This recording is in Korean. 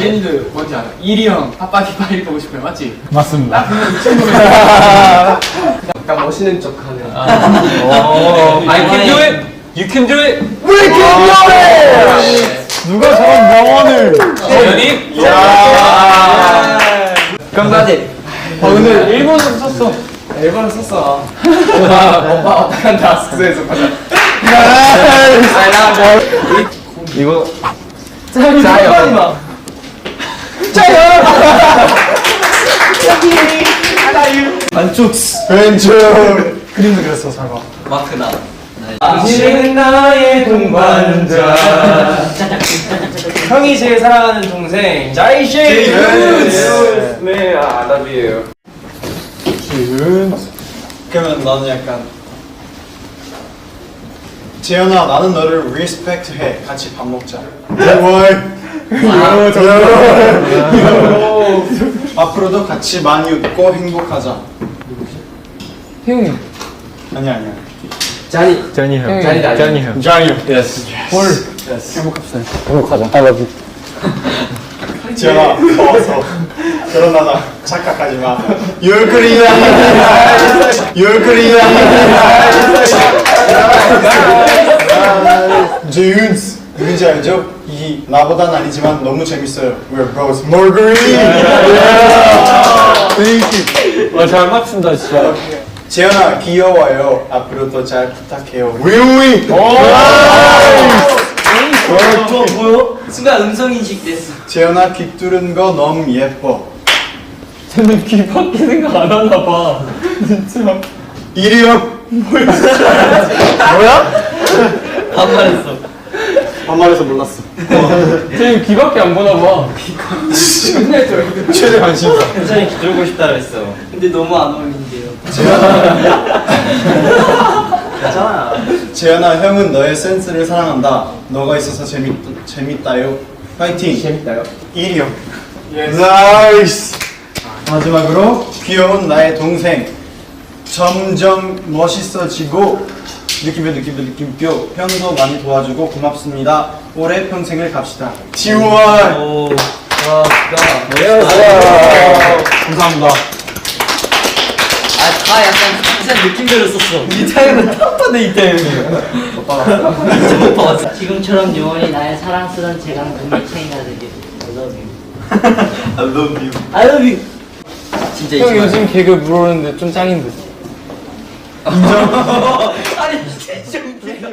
제니도 뭔지 알아? 이리 형 파파티 파리 보고 싶어요. 맞지? 맞습니다. 약간 멋있는 척하는 I can do it. You can do it. 누가 저런 명언을? 재현이. 감사하지? 아 근데 일본어도 썼어. 일본어 썼어. 오빠 어떡한다 숙소에서 가자 이거. 짜요 안쪽 왼쪽. 그림도 그렸어 설마. 마크나. 당신은 나의 동반자. 형이 제일 사랑하는 동생 자이시 네, 아, you. 지은. 그러면 나는 약간 재현아 나는 너를 리스펙트 해. 같이 밥 먹자. 월. 앞으로도 같이 많이 웃고 행복하자. 형님 아니야 아니야. 자니 재현이 형. 자니 나 재현이 형. 장이요. Yes. 홀. 행복하자. I love you. 지현아 더워서 결혼하자 착각하지 마. 열그리야. 열그리야. 제윤스 누군지 알죠? 이 나보단 아니지만 너무 재밌어요. We're both Marguerite. 와잘 맞춘다 진짜. 재현아 귀여워요. 앞으로도 잘 부탁해요. 위위. 순간 음성 인식 됐어. 재현아 귀 뚫은 거 너무 예뻐. 쟤는 귀 밖에 생각 안 하나 봐. 진짜. 이리 형. 반말했어. 반말해서 몰랐어. 쟤는 귀밖에 안 보나 봐. 최대 관심사. 굉장히 기들고 싶다 그랬어. 근데 너무 안 어울린대요. 괜찮아. 재현아 형은 너의 센스를 사랑한다. 너가 있어서 재밌 재밌다요. 파이팅. 재밌다요? 형. 나이스. 마지막으로 귀여운 나의 동생. 점점 멋있어지고 느낌표 느낌표 느낌표 평소 많이 도와주고 고맙습니다. 올해 평생을 갑시다. 지원. 오. 감사합니다. 아, 다 약간 진짜 느낌대로 썼어. 이 타임은 탑하네, 이 왔어. 지금처럼 영원히 나의 사랑스러운 재간 금메체이가 되길 I love you I love you. I love you. 진짜 형. 요즘 개그 물어오는데 좀 짱인 듯. 아니, 진짜 웃기다.